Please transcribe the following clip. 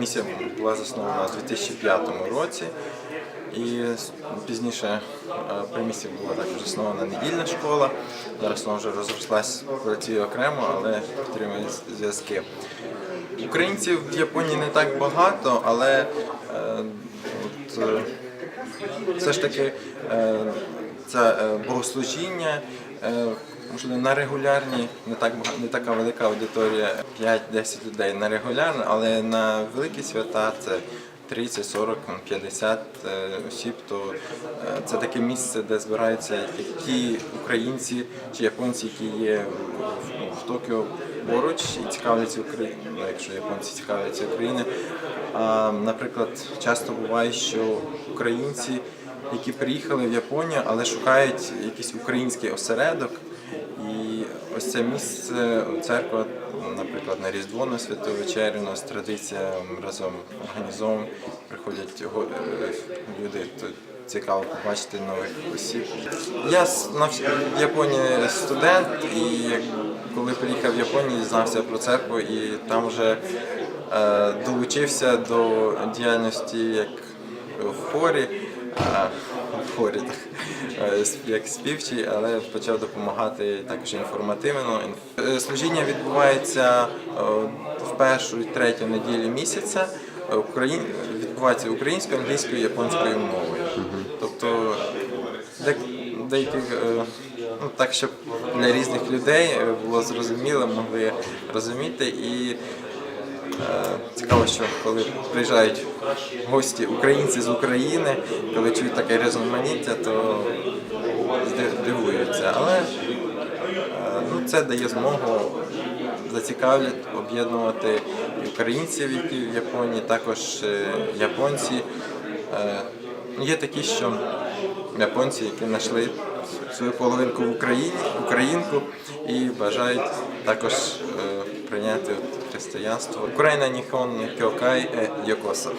Місія була заснована у 2005 році, і пізніше е, при місії була також заснована недільна школа. Зараз вона вже розрослась, працює окремо, але підтримує зв'язки. Українців в Японії не так багато, але е, от, е, все ж таки е, це е, богослужіння. е, Можливо, на регулярні не так не така велика аудиторія, 5-10 людей на регулярно, але на великі свята це 30, 40, 50 е, осіб. То е, це таке місце, де збираються ті українці чи японці, які є в- в Токіо поруч і цікавляться Україною, ну, якщо японці цікавляться Україною. А, наприклад, часто буває, що українці, які приїхали в Японію, але шукають якийсь український осередок. І ось це місце, церква, наприклад, на Різдво на Святу Вечерю, у нас традиція разом організовуємо, приходять е, люди, цікаво побачити нових осіб. Я в Японії студент, і коли приїхав в Японію, дізнався про церкву і там вже е, долучився до діяльності як в хорі. Так, е, як співчий, але почав допомагати також інформативно. Е, Служіння відбувається е, в першу і третю неділю місяця. Україн... Відбувається українською, англійською, японською мовою. Тобто де- деяких е, ну так, щоб для різних людей було зрозуміло, могли розуміти і. Е, Цікаво, що коли приїжджають гості українці з України, коли чують таке різноманіття, то зди- дивуються. Але е, ну, це дає змогу зацікавлять, об'єднувати українців, які в Японії, також е, японці. Є такі, що японці, які знайшли свою половинку в Україні, українку і бажають також прийняти от християнство. Україна Ніхон Кьокай Йокоса.